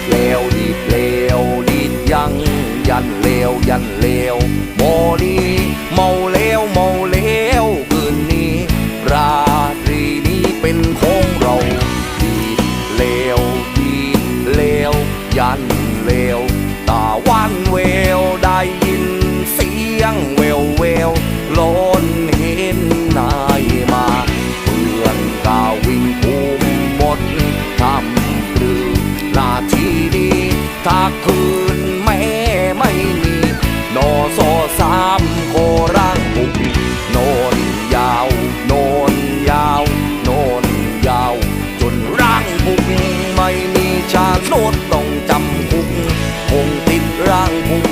ดเลวดีดเลวดีดยัง ยันเลวยันเลวโมลีเมาเลวเมาเลวคืนนี้ราตรีนี้เป็นของเราดีดเลวดีดเลวยันเลวตาวันเววได้ยินเสียงเววเววโล สักคืนแม่ไม่มีนอโซสามโคร่างบุกมีโนนยาว โนนยาว โนนยาว จนร่างบุกไม่มีชาโนดต้องจำคุกคงติดร่างบุก